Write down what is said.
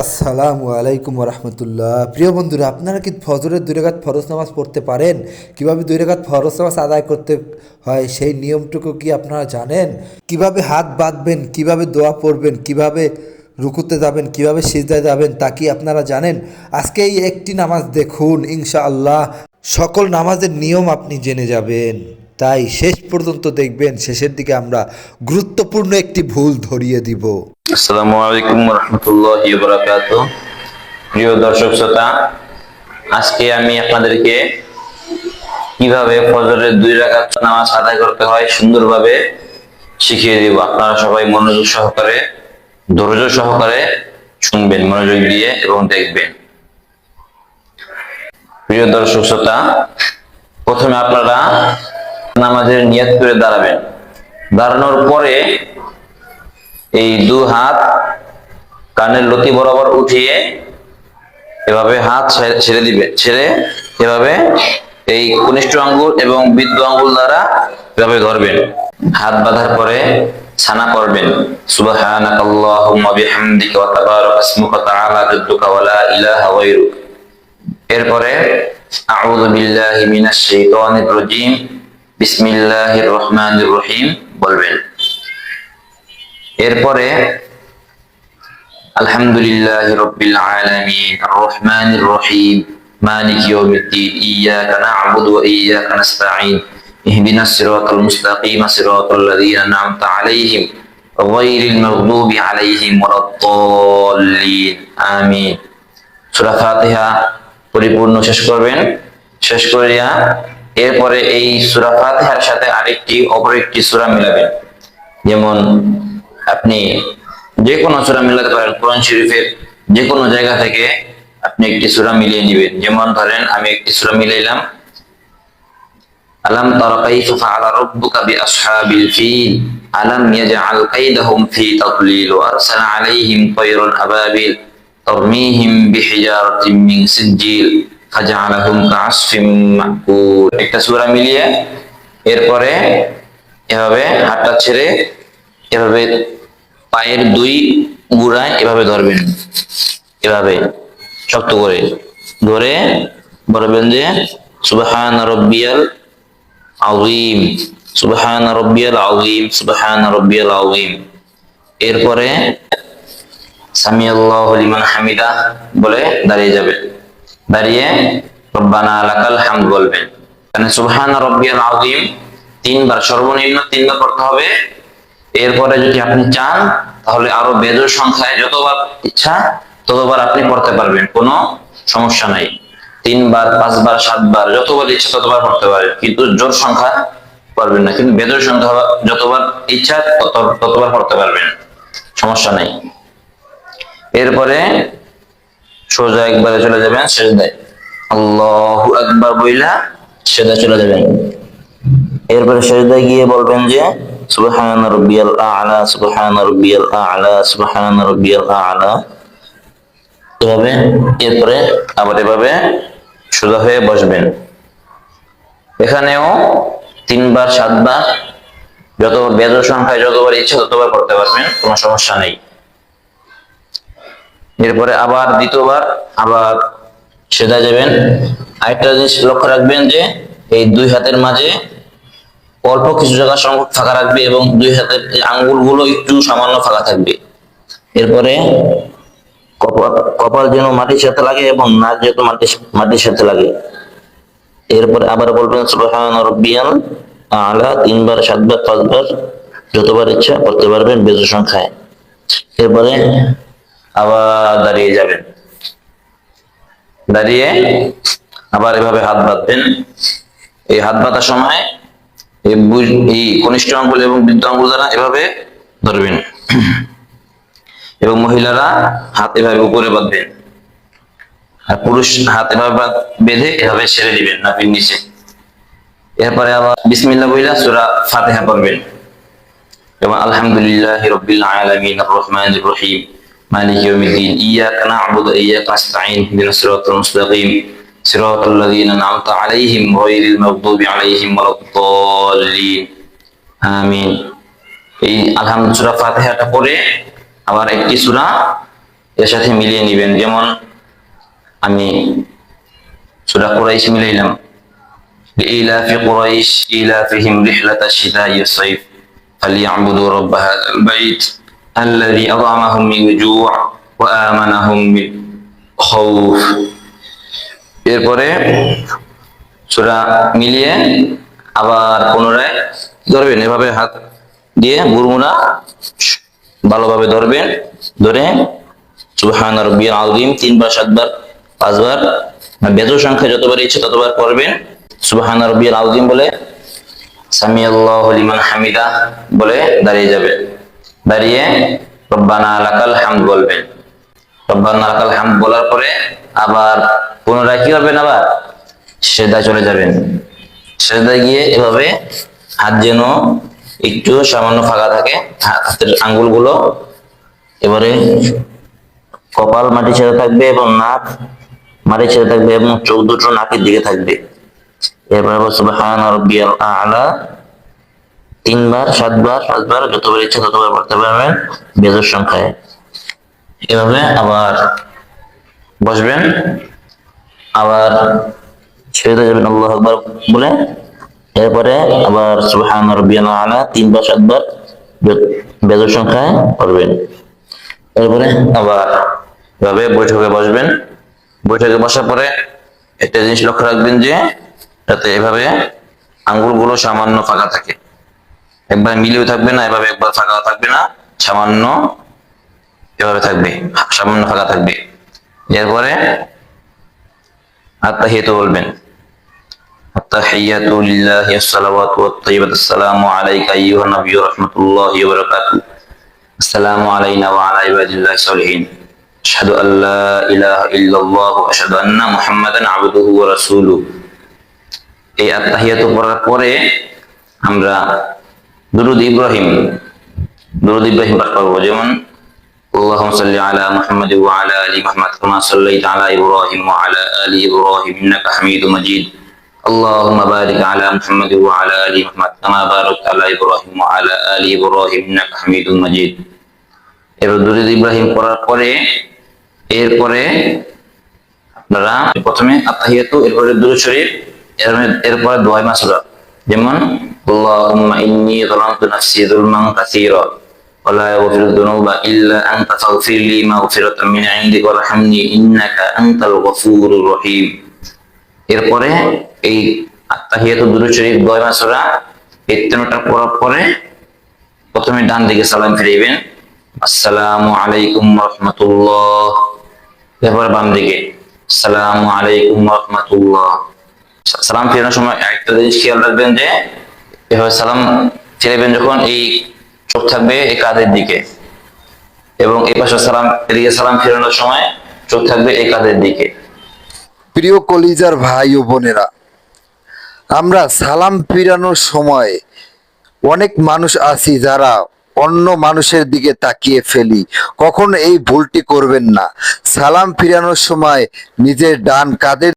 আসসালামু আলাইকুম রহমতুল্লাহ প্রিয় বন্ধুরা, আপনারা কি ফজরের দুই রেখাত ফরজ নামাজ পড়তে পারেন? কীভাবে দুই রেখাত ফরজ নামাজ আদায় করতে হয় সেই নিয়মটুকু কি আপনারা জানেন? কীভাবে হাত বাঁধবেন, কীভাবে দোয়া পড়বেন, কীভাবে রুকুতে যাবেন, কীভাবে সিজদায় যাবেন, তা কি আপনারা জানেন? আজকে এই একটি নামাজ দেখুন, ইনশাআল্লাহ। সকল নামাজের নিয়ম আপনি জেনে যাবেন। তাই শেষ পর্যন্ত দেখবেন, শেষের দিকে আমরা গুরুত্বপূর্ণ একটি ভুল ধরিয়ে দিব। আসসালামু আলাইকুম রহমতুল্লাহ বরাকাত প্রিয় দর্শক শ্রোতা, আজকে আমি আপনাদেরকে কীভাবে ফজরের দুই নামাজ আদায় করতে হয় সুন্দরভাবে শিখিয়ে আপনারা সবাই মনোযোগ সহকারে, ধৈর্য সহকারে শুনবেন, মনোযোগ দিয়ে এবং দেখবেন। প্রিয় দর্শক শ্রোতা, প্রথমে আপনারা নামাজের নিয়ত করে দাঁড়াবেন। দাঁড়ানোর পরে এই দু হাত কানের লতি বরাবর উঠিয়ে এভাবে হাত ছেড়ে দিবে। ছেড়ে এভাবে এই কনিষ্ঠ আঙ্গুল এবং বৃদ্ধ আঙ্গুল দ্বারা এভাবে ধরবেন। হাত বাঁধার পরে ছানা করবেন এরপরে রহিম বলবেন। এরপরে, আলহামদুলিল্লাহ রব্বিল আলামিন, রহমানির রহিম, মালিক ইয়াউমিদ্দিন না'বুদু ওয়া ইহদিনাস সিরাতাল মুস্তাকিম সিরাতাল লাযীনা আন'আমতা আলাইহিম গায়রিল মাগদুবি আলাইহিম ওয়ালাদ-দাল্লিন আমিন। সূরা ফাতিহা পরিপূর্ণ শেষ করবেন। শেষ করিয়া এরপরে এই সূরা ফাতিহার সাথে আরেকটি, অপর একটি সূরা মিলাবেন। যেমন আপনি যে কোনো সূরা মিলাতে পারেন, কোরআন শরীফের যে কোনো জায়গা থেকে আপনি একটি সূরা মিলিয়ে নেবেন। যেমন ধরেন, আমি একটি সূরা মিলাইলাম, আলাম তারা কাইফা ফাআলা রাব্বুকা বিআসহাবিল ফিল, আলাম ইয়াজআল কাইদাহুম ফি তাদলিল ওয়া আরসালা আলাইহিম তায়রান আবাবিল তরমিহিম বিহিজারাতিন মিন সিজিল ফাজআলাহুম কাআসফিম মাকুল। একটা সূরা মিলিয়ে এরপরে এভাবে হাতটা ছেড়ে এভাবে পায়ের দুই গুড়ায় এভাবে ধরবেন। এভাবে শক্ত করে ধরে বলবেন যে, সুবহান রব্বিয়াল আযীম, সুবহান রব্বিয়াল আযীম, সুবহান রব্বিয়াল আযীম। এরপরে সামি আল্লাহু হামিদা বলে দাঁড়িয়ে যাবেন। দাঁড়িয়ে রব্বানা লাকাল হামদ বলবেন। মানে সুবহান রব্বিয়াল আযীম, তিনবার সর্বনিম্ন তিনবার পড়তে হবে। এরপরে যদি আপনি চান, তাহলে আরও বেজোর সংখ্যায় যতবার ইচ্ছা, ততবার আপনি পড়তে পারবেন, কোনো সমস্যা নাই। তিনবার, পাঁচবার, সাতবার, যতবার ইচ্ছা ততবার পড়তে পারবেন কিন্তু জোর সংখ্যা পারবেন না, কিন্তু বেজোর সংখ্যা যতবার ইচ্ছা, তত- ততবার পড়তে পারবেন, সমস্যা নাই। এরপরে সোজা একবারে চলে যাবেন, সেজদায়। আল্লাহু আকবার বইলা সেজদায় চলে যাবেন। এরপরে সেজদায় গিয়ে বলবেন যে সুবহান রাব্বিয়াল আ'লা, সুবহান রাব্বিয়াল আ'লা, সুবহান রাব্বিয়াল আ'লা। এভাবে, এরপরে আবার এভাবে সোজা হয়ে বসবেন। এখানেও তিনবার, সাতবার যত বেদ সংখ্যায় যতবার ইচ্ছে ততবার করতে পারবেন, কোনো সমস্যা নেই। এরপরে আবার দ্বিতীয়বার, আবার সেদা যাবেন। আরেকটা জিনিস লক্ষ্য রাখবেন যে, এই দুই হাতের মাঝে অল্প কিছু জায়গা ফাঁকা রাখবে এবং দুই হাতের আঙ্গুলগুলো একটু সামান্য ফাঁকা থাকবে। এরপরে কপাল যেন মাটির সাথে লাগে এবং নাক যেন মাটির সাথে লাগে। এরপরে আবার বলবেন, সুবহান আলা, তিনবার, সাতবার, পাঁচবার, যতবার ইচ্ছা করতে পারবেন বেজু সংখ্যায়। এরপরে আবার দাঁড়িয়ে যাবেন। দাঁড়িয়ে আবার এভাবে হাত বাঁধবেন। এই হাত বাঁধার সময় এই কনিষ্ঠ আঙ্গুল এবং বৃদ্ধ আঙ্গুল দ্বারা এভাবে ধরবেন। এবং মহিলারা হাত এভাবে উপরে বাঁধবেন আর পুরুষ হাত এভাবে বেঁধে এভাবে ছেড়ে দিবেন নিচে। এরপরে আবার বিসমিল্লাহ বইলা সূরা ফাতিহা পড়বেন। এবং আলহামদুলিল্লাহ রব্বিল আলামিন, আর রহমানির রহিম, মালিক ইয়াউমিদ্দিন, ইয়াকা না'বুদু ইয়াকা নাস্তাঈন, ইহদিনাস সিরাতাল মুস্তাকিম ওয়ালাদ-দাল্লিন আমিন এই আলহামদুলিল্লাহ সূরা ফাতিহাটা পড়ে আবার একটি সূরা এর সাথে মিলিয়ে নিবেন যেমন আমি সুরা কুরাইশ মিলাইলাম لإيلاف قريش إيلافهم رحلة الشتاء والصيف فليعبدوا رب هذا البيت الذي أطعمهم من جوع وآمنهم من خوف এরপরে সুরা মিলিয়ে আবার পুনরায় ধরবেন। এভাবে হাত দিয়ে গুরমুনা ভালোভাবে ধরবেন। ধরে, সুবহান রব্বিয়াল আযীম তিনবার, সাতবার, পাঁচবার বেজর সংখ্যা যতবার ইচ্ছে ততবার করবেন। সুবহান রব্বিয়াল আযীম বলে সামি আল্লাহু হামিদা বলে দাঁড়িয়ে যাবে। দাঁড়িয়ে, রব্বানা লাকাল হামদ বলবেন। রব্বানা লাকাল হামদ বলার পরে আবার পুনরায় কি করবেন আবার? সেদায় চলে যাবেন। সেদায় গিয়ে এভাবে হাত যেন একটু সামান্য ফাঁকা থাকে হাতের আঙ্গুলগুলো এবারে কপাল মাটি ছেড়ে থাকবে এবং নাক মাটি ছেড়ে থাকবে এবং চোখ দুটো নাকের দিকে থাকবে। এরপরে সুবহান তিনবার, সাতবার, পাঁচবার, যতবার ইচ্ছা ততবার পড়তে পারবেন বেজর সংখ্যায়। এভাবে আবার বসবেন। আবার ছেড়ে যাবেন আল্লাহ আকবার বলে। এরপরে আবার সুবহান রাব্বিয়াল আ'লা তিনবার সাতবার বেজর সংখ্যায় পড়বেন। এরপরে আবার এভাবে বৈঠকে বসবেন। বৈঠকে বসার পরে একটা জিনিস লক্ষ্য রাখবেন যে, যাতে এভাবে আঙ্গুলগুলো সামান্য ফাঁকা থাকে। একবার মিলেও থাকবে না, এভাবে একবার ফাঁকা থাকবে না, সামান্য এভাবে থাকবে, সামান্য ফাঁকা থাকবে। এরপরে আত্মাহিয়াত বলবেন। التحيات لله الصلوات والطيبات السلام عليك أيها النبي ورحمة الله وبركاته السلام علينا وعلى عباد الله الصالحين أشهد أن لا إله إلا الله وأشهد أن محمدا عبده ورسوله এই আত্মাহিয়াত পড়ার পরে আমরা দুরুদ ইব্রাহিম দুরুদ ইব্রাহিম পাঠ করবো যেমন اللهم صل على محمد وعلى ال محمد كما صليت على ابراهيم وعلى ال ابراهيم انك حميد مجيد اللهم بارك على محمد وعلى ال محمد كما باركت على ابراهيم وعلى ال ابراهيم انك حميد مجيد এবার দুরুদ ইব্রাহিম পড়ার পরে এরপরে আপনারা প্রথমে আত্মাহিয়াতু এরপরে দুরুদ শরীফ এর- এরপরে দোয়া মাসুরা যেমন আল্লাহুম্মা ইন্নী যালামতু নাফসি যুলমান কাসীরা ولا يغفر الذنوب إلا أنت فاغفر لي مغفرة من عندك وارحمني إنك أنت الغفور الرحيم এরপরে এই আত্মাহিয়াতু দুরুদ শরীফ দোয়া মাসুরা এই তিনটা পড়ার পরে প্রথমে ডান দিকে সালাম ফিরাইবেন। আসসালামু আলাইকুম রহমতুল্লাহ। এরপর বাম দিকে আসসালামু আলাইকুম রহমতুল্লাহ। সালাম ফেরানোর সময় একটা জিনিস খেয়াল রাখবেন যে, এভাবে সালাম ফিরাবেন যখন এই চোখ থাকবে এই কাঁধের দিকে। এবং এই পাশে সালাম, এদিকে সালাম ফেরানোর সময় চোখ থাকবে এই কাঁধের দিকে। প্রিয় কলিজার ভাই ও বোনেরা আমরা সালাম ফিরানোর সময় অনেক মানুষ আছি যারা অন্য মানুষের দিকে তাকিয়ে ফেলি। কখনো এই ভুলটি করবেন না। সালাম ফিরানোর সময় নিজের ডান কাঁধের